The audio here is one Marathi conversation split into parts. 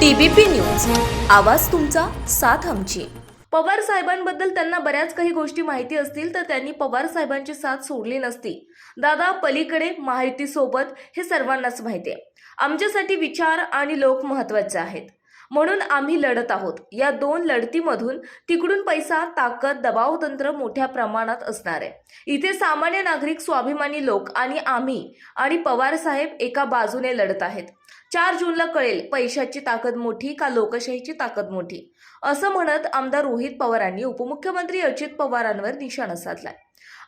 TBP news. आवाज तुमचा साथ आमची. पवार साहेबांबद्दल त्यांना बऱ्याच काही गोष्टी माहिती असतील तर त्यांनी पवार साहेबांची साथ सोडली नसती. दादा पलीकडे माहिती सोबत हे सर्वांनाच माहिती आहे. आमच्यासाठी विचार आणि लोक महत्त्वाचे आहेत. म्हणून आम्ही लढत आहोत. या दोन लढतीमधून तिकडून पैसा ताकद दबाव तंत्र मोठ्या प्रमाणात असणार आहे. इथे सामान्य नागरिक स्वाभिमानी लोक आणि आम्ही आणि पवार साहेब एका बाजूने लढत आहेत. चार जूनला कळेल पैशाची ताकद मोठी का लोकशाहीची ताकद मोठी? असं म्हणत आमदार रोहित पवारांनी उपमुख्यमंत्री अजित पवारांवर निशाणा साधलाय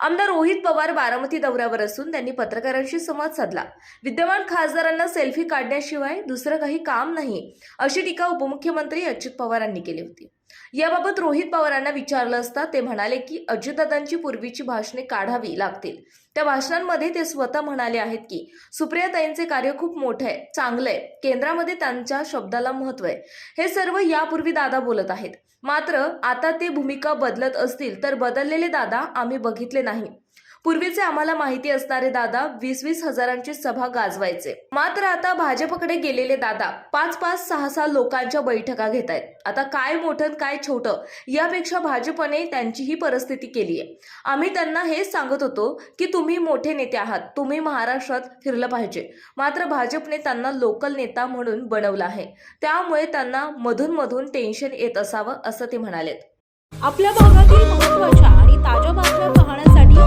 आमदार रोहित पवार बारामती दौऱ्यावर असून त्यांनी पत्रकारांशी संवाद साधला. विद्यमान खासदारांना सेल्फी काढण्याशिवाय दुसरं काही काम नाही अशी टीका उपमुख्यमंत्री अजित पवारांनी केली होती. याबाबत रोहित पवारांना विचारलं असता ते म्हणाले की अजितदादांची पूर्वीची भाषणे काढावी लागतील. त्या भाषणांमध्ये ते स्वतः म्हणाले आहेत की सुप्रियाताईंचे कार्य खूप मोठं आहे चांगलं आहे केंद्रामध्ये त्यांच्या शब्दाला महत्त्व आहे. हे सर्व यापूर्वी दादा बोलत आहेत. मात्र आता ते भूमिका बदलत असतील तर बदललेले दादा आम्ही बघितले नाही. पूर्वीचे आम्हाला माहिती असणारे दादा वीस वीस हजारांची सभा गाजवायचे. मात्र आता भाजपकडे गेलेले दादा पाच पाच सहा सहा लोकांच्या बैठका घेत आहेत आता काय मोठं काय छोटं यापेक्षा भाजपने त्यांची ही परिस्थिती केली आहे. आम्ही त्यांना हेच सांगत होतो की तुम्ही मोठे नेते आहात. तुम्ही महाराष्ट्रात फिरलं पाहिजे. मात्र भाजपने त्यांना लोकल नेता म्हणून बनवलं आहे. त्यामुळे त्यांना मधून मधून टेन्शन येत असावं असं ते म्हणालेत. आपल्या भागातील महत्त्वाच्या आणि ताज्या बातम्या पाहण्यासाठी